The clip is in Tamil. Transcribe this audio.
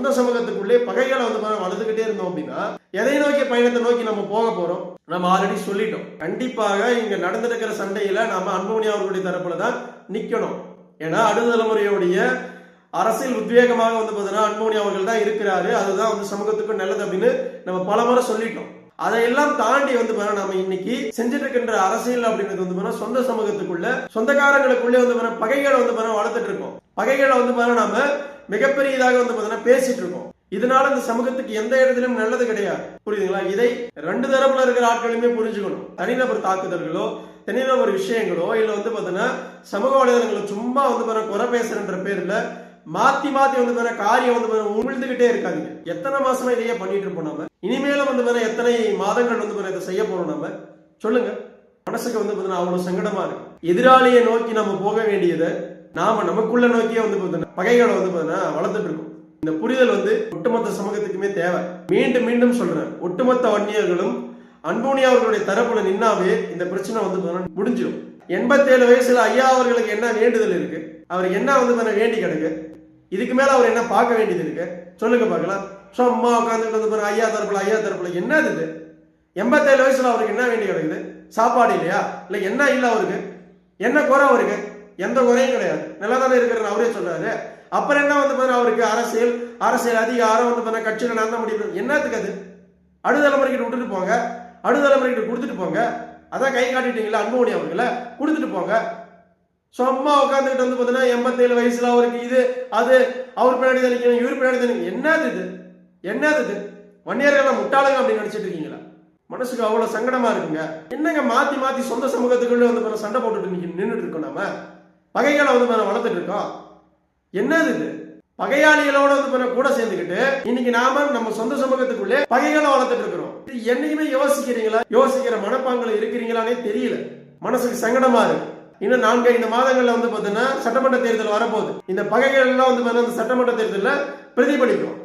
சொந்த சமூகத்துக்குள்ளே பகைகளை வந்து வளர்த்துக்கிட்டே இருந்தோம் அப்படின்னா எதை நோக்கி பயணத்தை நோக்கி நம்ம போக போறோம்? நம்ம ஆல்ரெடி சொல்லிட்டோம். கண்டிப்பாக இங்க நடந்திருக்கிற சண்டையில நம்ம அன்புமணி அவர்களுடைய தரப்புல தான் நிக்கணும். ஏன்னா அடுத்த தலைமுறையுடைய அரசியல் உத்வேகமாக வந்து பார்த்தீங்கன்னா அன்புமணி அவர்கள் தான் இருக்கிறாரு. அதுதான் வந்து சமூகத்துக்கு நல்லது அப்படின்னு நம்ம பல முறை சொல்லிட்டோம். அதையெல்லாம் தாண்டி வந்து பாருங்க நம்ம இன்னைக்கு செஞ்சுட்டு இருக்கின்ற அரசியல் அப்படின்றது வந்து பாருங்க சொந்த சமூகத்துக்குள்ள சொந்தக்காரங்களுக்குள்ளே வந்து பாருங்க பகைகளை வந்து பாருங்க வளர்த்துட்டு இருக்கோம். பகைகளை வந்து பாருங்க மிகப்பெரிய இதாக வந்து பாத்தீங்கன்னா பேசிட்டு இருக்கோம். இதனால இந்த சமூகத்துக்கு எந்த இடத்திலும் நல்லது கிடையாது. புரியுதுங்களா? இதை ரெண்டு தரப்புல இருக்கிற ஆட்களுமே புரிஞ்சுக்கணும். தனிநபர் தாக்குதல்களோ தனிநபர் விஷயங்களோ இல்ல வந்து பாத்தீங்கன்னா சமூக வலைதளங்களை சும்மா வந்து பாருங்க குறை பேசுறன்ற பேர்ல மாத்தி மாத்தி வந்து பாருங்க காரியம் வந்து உமிழ்ந்துகிட்டே இருக்காதுங்க. எத்தனை மாசமா இதையே பண்ணிட்டு இருப்போம் நம்ம இனிமேலும் வந்து பாருங்க எத்தனை மாதங்கள் வந்து இதை செய்ய போறோம் நம்ம சொல்லுங்க. மனசுக்கு வந்து பாத்தீங்கன்னா அவ்வளவு சங்கடமா இருக்கு. எதிராளியை நோக்கி நம்ம போக வேண்டியதை நாம நமக்குள்ள நோக்கியே வந்து பாத்தீங்கன்னா பகைகளை வந்து பாத்தீங்கன்னா வளர்த்துட்டு இருக்கோம். இந்த புரிதல் வந்து ஒட்டுமொத்த சமூகத்துக்குமே தேவை. மீண்டும் மீண்டும் சொல்றேன். ஒட்டுமொத்த வன்னியர்களும் அன்போனியா அவர்களுடைய தரப்புல நின்னாவே இந்த பிரச்சனை வந்து முடிஞ்சிடும் எண்பத்தேழு வயசுல ஐயா அவர்களுக்கு என்ன வேண்டுதல் இருக்கு? அவர் என்ன வந்து பாத்தீங்கன்னா வேண்டி கிடக்கு? இதுக்கு மேல அவர் என்ன பார்க்க வேண்டியது இருக்கு? சொல்லுங்க பார்க்கலாம். சும்மா உட்காந்துட்டு வந்து ஐயா தரப்புல ஐயா தரப்புல. என்னது இது? எண்பத்தேழு வயசுல அவருக்கு என்ன வேண்டி கிடக்குது? சாப்பாடு இல்லையா? இல்ல என்ன இல்ல அவருக்கு? என்ன குறை அவருக்கு? எந்த குறையும் கிடையாது. நல்லா தானே இருக்கிற அவரே சொல்றாரு. அப்புறம் என்ன வந்து பாருங்க அவருக்கு? அரசியல் அரசியல் அதிகாரம் வந்து பார்த்தீங்கன்னா கட்சியில் நடந்த முடியும் என்னத்துக்கு அது? அடுத்த விட்டுட்டு போங்க. அடுத்த கொடுத்துட்டு போங்க. அதான் கை காட்டிட்டீங்களா அன்புமணி அவர்களை கொடுத்துட்டு போங்க. சும்மா உட்காந்துக்கிட்டு வந்து பார்த்தீங்கன்னா எண்பத்தேழு வயசுல அவருக்கு இது அது அவர் பின்னாடி தான் இவர் பின்னாடி தான் என்னது இது? என்னது இது? வன்னியர்கள் முட்டாளுங்க அப்படின்னு நினைச்சிட்டு இருக்கீங்களா? மனசுக்கு அவ்வளோ சங்கடமா இருக்குங்க. என்னங்க மாத்தி மாத்தி சொந்த சமூகத்துக்குள்ளே வந்து மேலே சண்டை போட்டுட்டு நிக்க நின்றுட்டு இருக்கோம் நாம? பகைகளை வந்து மேலே வளர்த்துட்டு இருக்கோம். என்னது இது? பகையாளிகளோட வந்து மேலே கூட சேர்ந்துக்கிட்டு இன்னைக்கு நாம நம்ம சொந்த சமூகத்துக்குள்ளே பகைகளை வளர்த்துட்டு இருக்கிறோம். இது என்னைக்குமே யோசிக்கிறீங்களா? யோசிக்கிற மனப்பாங்கில் இருக்கிறீங்களானே தெரியல. மனசுக்கு சங்கடமா இருக்கு. இன்னும் நான்கு ஐந்து மாதங்கள்ல வந்து பார்த்தீங்கன்னா சட்டமன்ற தேர்தல் வரப்போகுது. இந்த பகைகள் எல்லாம் வந்து பார்த்தீங்கன்னா அந்த சட்டமன்ற தேர்தலில் பிரதிபலிக்கும்.